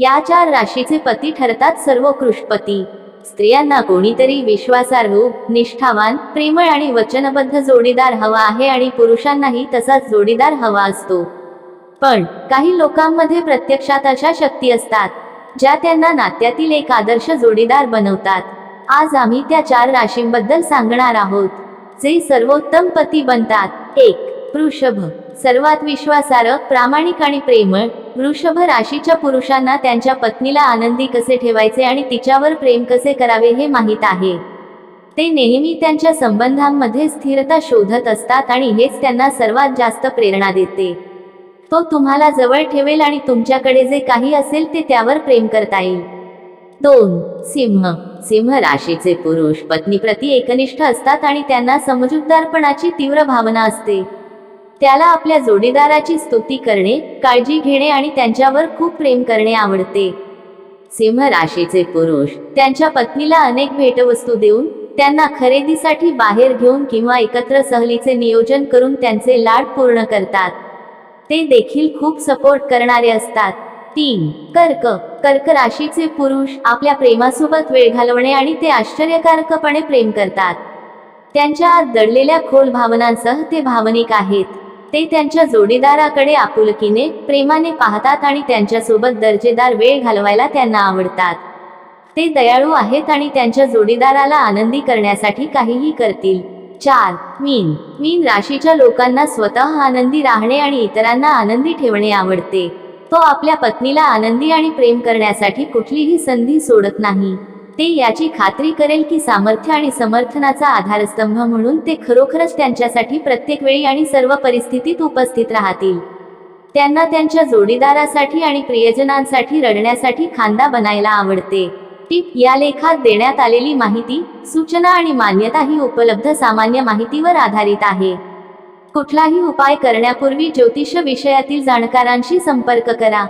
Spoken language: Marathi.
या चार राशीचे पती ठरतात सर्व कृष्पती स्त्रियांना कोणीतरी विश्वासार्ह निष्ठावान प्रेमळ आणि वचनबद्ध जोडीदार हवा आहे आणि पुरुषांनाही तसाच जोडीदार हवा असतो. पण काही लोकांमध्ये प्रत्यक्षात अशा शक्ती असतात ज्या त्यांना नात्यातील एक आदर्श जोडीदार बनवतात. आज आम्ही त्या चार राशींबद्दल सांगणार आहोत जे सर्वोत्तम पती बनतात. एक वृषभ. सर्वात विश्वासार्ह प्रामाणिक आणि प्रेमळ वृषभ राशीच्या पुरुषांना त्यांच्या पत्नीला आनंदी कसे ठेवायचे आणि तिच्यावर प्रेम कसे करावे हे माहीत आहे. ते नेहमी त्यांच्या संबंधांमध्ये स्थिरता शोधत असतात आणि हेच त्यांना सर्वात जास्त प्रेरणा देते. तो तुम्हाला जवळ ठेवेल आणि तुमच्याकडे जे काही असेल ते त्यावर प्रेम करता येईल. दोन सिंह. सिंह राशीचे पुरुष पत्नीप्रती एकनिष्ठ असतात आणि त्यांना समजूतदारपणाची तीव्र भावना असते. त्याला आपल्या जोडीदाराची स्तुती करणे काळजी घेणे आणि त्यांच्यावर खूप प्रेम करणे आवडते. सिंह राशीचे पुरुष त्यांच्या पत्नीला अनेक भेटवस्तू देऊन त्यांना खरेदीसाठी बाहेर घेऊन किंवा एकत्र सहलीचे नियोजन करून त्यांचे लाड पूर्ण करतात. ते देखील खूप सपोर्ट करणारे असतात. तीन कर्क. कर्क राशीचे पुरुष आपल्या प्रेमासोबत वेळ घालवणे आणि ते आश्चर्यकारकपणे प्रेम करतात. त्यांच्या आत दडलेल्या खोल भावनांसह ते भावनिक आहेत. ते त्यांच्या जोडीदाराकडे आपुलकीने प्रेमाने पाहतात आणि त्यांच्यासोबत दर्जेदार वेळ घालवायला त्यांना आवडतात. ते दयाळू आहेत आणि त्यांच्या जोडीदाराला आनंदी करण्यासाठी काहीही करतील. चार मीन. मीन राशीच्या लोकांना स्वतः आनंदी राहणे आणि इतरांना आनंदी ठेवणे आवडते. तो आपल्या पत्नीला आनंदी आणि प्रेम करण्यासाठी कुठलीही संधी सोडत नाही. ते याची खात्री करेल की सामर्थ्य आणि समर्थनाचा आधारस्तंभ म्हणून ते खरोखरच त्यांच्यासाठी प्रत्येक वेळी आणि सर्व परिस्थितीत उपस्थित राहतील. त्यांना त्यांच्या जोडीदारासाठी आणि प्रियजनांसाठी रडण्यासाठी खांदा बनायला आवडते. टिप या लेखात देण्यात आलेली माहिती सूचना आणि मान्यता ही उपलब्ध सामान्य माहितीवर आधारित आहे. कुठलाही उपाय करण्यापूर्वी ज्योतिष विषयातील जाणकारांशी संपर्क करा.